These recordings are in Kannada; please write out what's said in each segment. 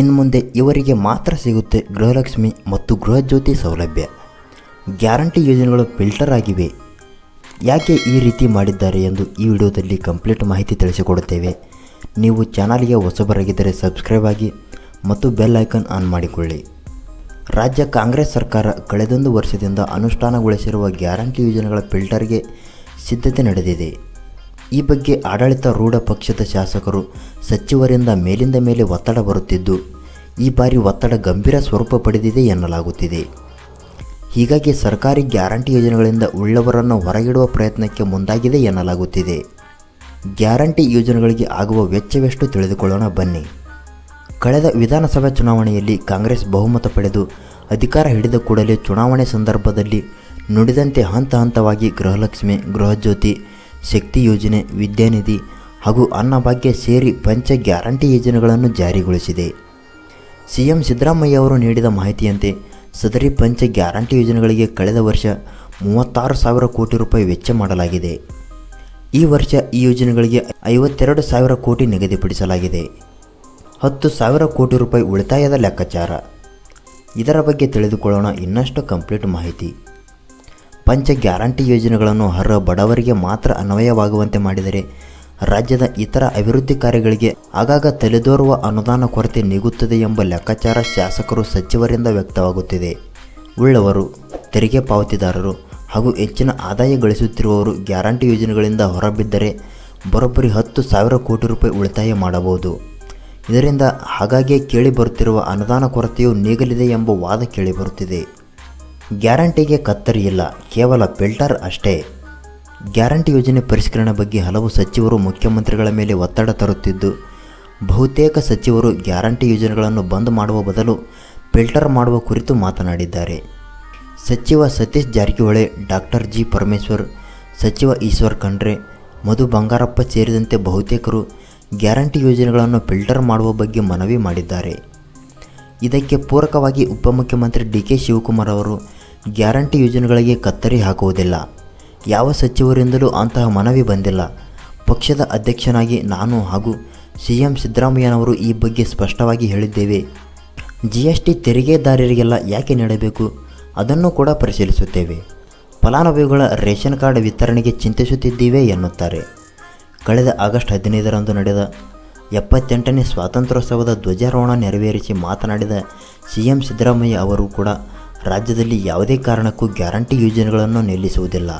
ಇನ್ನು ಮುಂದೆ ಇವರಿಗೆ ಮಾತ್ರ ಸಿಗುತ್ತೆ ಗೃಹಲಕ್ಷ್ಮಿ ಮತ್ತು ಗೃಹಜ್ಯೋತಿ ಸೌಲಭ್ಯ. ಗ್ಯಾರಂಟಿ ಯೋಜನೆಗಳು ಫಿಲ್ಟರ್ ಆಗಿವೆ. ಯಾಕೆ ಈ ರೀತಿ ಮಾಡಿದ್ದಾರೆ ಎಂದು ಈ ವಿಡಿಯೋದಲ್ಲಿ ಕಂಪ್ಲೀಟ್ ಮಾಹಿತಿ ತಿಳಿಸಿಕೊಡುತ್ತೇವೆ. ನೀವು ಚಾನಲ್ಗೆ ಹೊಸಬರಾಗಿದ್ದರೆ ಸಬ್ಸ್ಕ್ರೈಬ್ ಆಗಿ ಮತ್ತು ಬೆಲ್ ಐಕನ್ ಆನ್ ಮಾಡಿಕೊಳ್ಳಿ. ರಾಜ್ಯ ಕಾಂಗ್ರೆಸ್ ಸರ್ಕಾರ ಕಳೆದೊಂದು ವರ್ಷದಿಂದ ಅನುಷ್ಠಾನಗೊಳಿಸಿರುವ ಗ್ಯಾರಂಟಿ ಯೋಜನೆಗಳ ಫಿಲ್ಟರ್ಗೆ ಸಿದ್ಧತೆ ನಡೆದಿದೆ. ಈ ಬಗ್ಗೆ ಆಡಳಿತ ರೂಢ ಪಕ್ಷದ ಶಾಸಕರು ಸಚಿವರಿಂದ ಮೇಲಿಂದ ಮೇಲೆ ಒತ್ತಡ ಬರುತ್ತಿದ್ದು, ಈ ಬಾರಿ ಒತ್ತಡ ಗಂಭೀರ ಸ್ವರೂಪ ಪಡೆದಿದೆ ಎನ್ನಲಾಗುತ್ತಿದೆ. ಹೀಗಾಗಿ ಸರ್ಕಾರಿ ಗ್ಯಾರಂಟಿ ಯೋಜನೆಗಳಿಂದ ಉಳ್ಳವರನ್ನು ಹೊರಗಿಡುವ ಪ್ರಯತ್ನಕ್ಕೆ ಮುಂದಾಗಿದೆ ಎನ್ನಲಾಗುತ್ತಿದೆ. ಗ್ಯಾರಂಟಿ ಯೋಜನೆಗಳಿಗೆ ಆಗುವ ವೆಚ್ಚವೆಷ್ಟು ತಿಳಿದುಕೊಳ್ಳೋಣ ಬನ್ನಿ. ಕಳೆದ ವಿಧಾನಸಭಾ ಚುನಾವಣೆಯಲ್ಲಿ ಕಾಂಗ್ರೆಸ್ ಬಹುಮತ ಪಡೆದು ಅಧಿಕಾರ ಹಿಡಿದ ಕೂಡಲೇ ಚುನಾವಣೆ ಸಂದರ್ಭದಲ್ಲಿ ನುಡಿದಂತೆ ಹಂತ ಹಂತವಾಗಿ ಗೃಹಲಕ್ಷ್ಮಿ, ಗೃಹಜ್ಯೋತಿ ಶಕ್ತಿ ಯೋಜನೆ ವಿದ್ಯಾನಿಧಿ ಹಾಗೂ ಅನ್ನಭಾಗ್ಯ ಸೇರಿ ಪಂಚ ಗ್ಯಾರಂಟಿ ಯೋಜನೆಗಳನ್ನು ಜಾರಿಗೊಳಿಸಿದೆ. ಸಿಎಂ ಸಿದ್ದರಾಮಯ್ಯ ಅವರು ನೀಡಿದ ಮಾಹಿತಿಯಂತೆ, ಸದರಿ ಪಂಚ ಗ್ಯಾರಂಟಿ ಯೋಜನೆಗಳಿಗೆ ಕಳೆದ ವರ್ಷ ಮೂವತ್ತಾರು ಸಾವಿರ ಕೋಟಿ ರೂಪಾಯಿ ವೆಚ್ಚ ಮಾಡಲಾಗಿದೆ. ಈ ವರ್ಷ ಈ ಯೋಜನೆಗಳಿಗೆ ಐವತ್ತೆರಡು ಸಾವಿರ ಕೋಟಿ ನಿಗದಿಪಡಿಸಲಾಗಿದೆ. ಹತ್ತು ಸಾವಿರ ಕೋಟಿ ರೂಪಾಯಿ ಉಳಿತಾಯದ ಲೆಕ್ಕಾಚಾರ. ಇದರ ಬಗ್ಗೆ ತಿಳಿದುಕೊಳ್ಳೋಣ ಇನ್ನಷ್ಟು ಕಂಪ್ಲೀಟ್ ಮಾಹಿತಿ. ಪಂಚ ಗ್ಯಾರಂಟಿ ಯೋಜನೆಗಳನ್ನು ಅರ್ಹ ಬಡವರಿಗೆ ಮಾತ್ರ ಅನ್ವಯವಾಗುವಂತೆ ಮಾಡಿದರೆ ರಾಜ್ಯದ ಇತರ ಅಭಿವೃದ್ಧಿ ಕಾರ್ಯಗಳಿಗೆ ಆಗಾಗ ತಲೆದೋರುವ ಅನುದಾನ ಕೊರತೆ ನೀಗುತ್ತದೆ ಎಂಬ ಲೆಕ್ಕಾಚಾರ ಶಾಸಕರು ಸಚಿವರಿಂದ ವ್ಯಕ್ತವಾಗುತ್ತಿದೆ. ಉಳ್ಳವರು, ತೆರಿಗೆ ಪಾವತಿದಾರರು ಹಾಗೂ ಹೆಚ್ಚಿನ ಆದಾಯ ಗಳಿಸುತ್ತಿರುವವರು ಗ್ಯಾರಂಟಿ ಯೋಜನೆಗಳಿಂದ ಹೊರಬಿದ್ದರೆ ಬರೋಬ್ಬರಿ ಹತ್ತು ಸಾವಿರ ಕೋಟಿ ರೂಪಾಯಿ ಉಳಿತಾಯ ಮಾಡಬಹುದು. ಇದರಿಂದ ಹಾಗಾಗಿ ಕೇಳಿಬರುತ್ತಿರುವ ಅನುದಾನ ಕೊರತೆಯು ನೀಗಲಿದೆ ಎಂಬ ವಾದ ಕೇಳಿಬರುತ್ತಿದೆ ಗ್ಯಾರಂಟಿಗೆ ಕತ್ತರಿ ಇಲ್ಲ, ಕೇವಲ ಫಿಲ್ಟರ್ ಅಷ್ಟೇ. ಗ್ಯಾರಂಟಿ ಯೋಜನೆ ಪರಿಷ್ಕರಣೆ ಬಗ್ಗೆ ಹಲವು ಸಚಿವರು ಮುಖ್ಯಮಂತ್ರಿಗಳ ಮೇಲೆ ಒತ್ತಡ ತರುತ್ತಿದ್ದು, ಬಹುತೇಕ ಸಚಿವರು ಗ್ಯಾರಂಟಿ ಯೋಜನೆಗಳನ್ನು ಬಂದ್ ಮಾಡುವ ಬದಲು ಫಿಲ್ಟರ್ ಮಾಡುವ ಕುರಿತು ಮಾತನಾಡಿದ್ದಾರೆ. ಸಚಿವ ಸತೀಶ್ ಜಾರಕಿಹೊಳಿ, ಡಾಕ್ಟರ್ ಜಿ ಪರಮೇಶ್ವರ್, ಸಚಿವ ಈಶ್ವರ್ ಖಂಡ್ರೆ, ಮಧು ಬಂಗಾರಪ್ಪ ಸೇರಿದಂತೆ ಬಹುತೇಕರು ಗ್ಯಾರಂಟಿ ಯೋಜನೆಗಳನ್ನು ಫಿಲ್ಟರ್ ಮಾಡುವ ಬಗ್ಗೆ ಮನವಿ ಮಾಡಿದ್ದಾರೆ. ಇದಕ್ಕೆ ಪೂರಕವಾಗಿ ಉಪಮುಖ್ಯಮಂತ್ರಿ ಡಿ ಕೆ ಶಿವಕುಮಾರ್ ಅವರು ಗ್ಯಾರಂಟಿ ಯೋಜನೆಗಳಿಗೆ ಕತ್ತರಿ ಹಾಕುವುದಿಲ್ಲ. ಯಾವ ಸಚಿವರಿಂದಲೂ ಅಂತಹ ಮನವಿ ಬಂದಿಲ್ಲ. ಪಕ್ಷದ ಅಧ್ಯಕ್ಷನಾಗಿ ನಾನು ಹಾಗೂ ಸಿ ಎಂ ಸಿದ್ದರಾಮಯ್ಯನವರು ಈ ಬಗ್ಗೆ ಸ್ಪಷ್ಟವಾಗಿ ಹೇಳಿದ್ದೇವೆ. ಜಿ ಎಸ್ ಟಿ ತೆರಿಗೆದಾರರಿಗೆಲ್ಲ ಯಾಕೆ ನೀಡಬೇಕು? ಅದನ್ನು ಕೂಡ ಪರಿಶೀಲಿಸುತ್ತೇವೆ. ಫಲಾನುಭವಿಗಳ ರೇಷನ್ ಕಾರ್ಡ್ ವಿತರಣೆಗೆ ಚಿಂತಿಸುತ್ತಿದ್ದೀವೆ ಎನ್ನುತ್ತಾರೆ. ಕಳೆದ ಆಗಸ್ಟ್ ಹದಿನೈದರಂದು ನಡೆದ ಎಪ್ಪತ್ತೆಂಟನೇ ಸ್ವಾತಂತ್ರ್ಯೋತ್ಸವದ ಧ್ವಜಾರೋಹಣ ನೆರವೇರಿಸಿ ಮಾತನಾಡಿದ ಸಿ ಎಂ ಸಿದ್ದರಾಮಯ್ಯ ಅವರು ಕೂಡ, ರಾಜ್ಯದಲ್ಲಿ ಯಾವುದೇ ಕಾರಣಕ್ಕೂ ಗ್ಯಾರಂಟಿ ಯೋಜನೆಗಳನ್ನು ನಿಲ್ಲಿಸುವುದಿಲ್ಲ.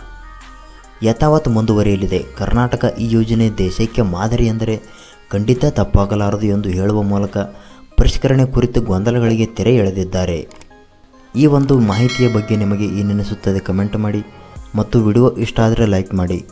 ಯಥಾವತ್ ಮುಂದುವರಿಯಲಿದೆ. ಕರ್ನಾಟಕ ಈ ಯೋಜನೆ ದೇಶಕ್ಕೆ ಮಾದರಿ ಎಂದರೆ ಖಂಡಿತ ತಪ್ಪಾಗಲಾರದು ಎಂದು ಹೇಳುವ ಮೂಲಕ ಪರಿಷ್ಕರಣೆ ಕುರಿತು ಗೊಂದಲಗಳಿಗೆ ತೆರೆ ಎಳೆದಿದ್ದಾರೆ. ಈ ಒಂದು ಮಾಹಿತಿಯ ಬಗ್ಗೆ ನಿಮಗೆ ಏನೆನಿಸುತ್ತದೆ ಕಮೆಂಟ್ ಮಾಡಿ ಮತ್ತು ವಿಡಿಯೋ ಇಷ್ಟ ಆದರೆ ಲೈಕ್ ಮಾಡಿ.